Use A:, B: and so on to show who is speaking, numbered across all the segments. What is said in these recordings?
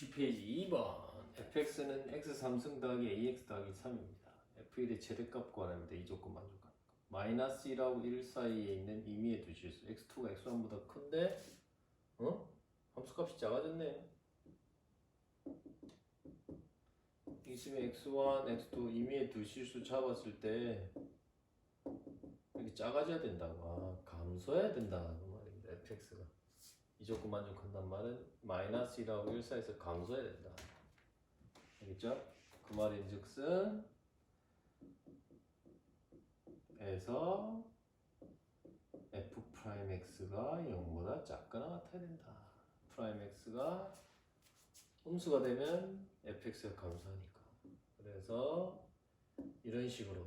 A: 60페이지 2번 fx는 x 3승 더하기 ax 더하기 3입니다. f1의 최대값 구하는데 이 조건 만족합니다. 마이너스 1하고 1 사이에 있는 임의의 두 실수 x2가 x1보다 큰데 어? 함수값이 작아졌네. 있으면 x1, x2 임의의 두 실수 잡았을 때 이렇게 작아져야 된다고 아, 감소해야 된다 그 말입니다. fx가 이 조건 만족한단 말은 마이너스 1하고 1 사이에서 감소해야 된다. 알겠죠? 그 말인즉슨 에서 f 프라임 x가 0보다 작거나 같아야 된다. 프라임 x가 음수가 되면 fx가 감소하니까. 그래서 이런 식으로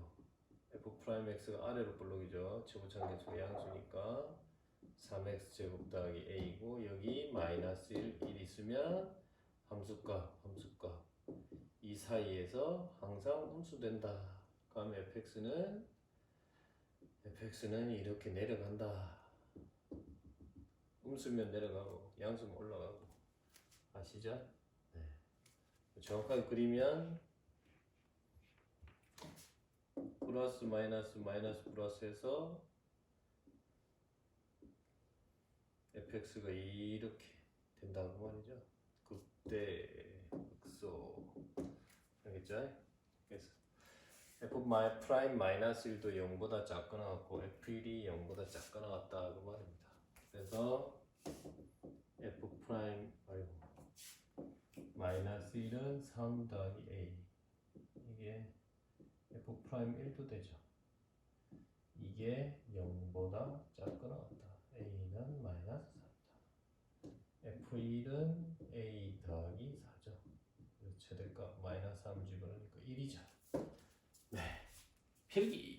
A: f 프라임 x가 아래로 볼록이죠. 지구창계수가 양수니까 3x 제곱 더하기 a고 여기 마이너스 1, 1 있으면 함수값, 함수값 이 사이에서 항상 음수된다. 그러면 fx는 fx는 이렇게 내려간다. 음수면 내려가고 양수면 올라가고 아시죠? 네. 정확하게 그리면 플러스 마이너스 마이너스 플러스해서 fx가 이렇게 된다고 말이죠. 그때 극소 알겠죠? 그래서 f 마이 프라임 마이너스 1도 0보다 작거나 같고 f1이 0보다 작거나 같다 그 말입니다. 그래서 f 프라임 아이고 마이너스 1은 3 더하기 a 이게 f 프라임 1도 되죠. 이게 0보다 작거나 같다. a는 마이너스 4다. f1은 a 더하기 4죠. 그래서 최대값 마이너스 3 집어넣으니까 1이죠. 네. 필기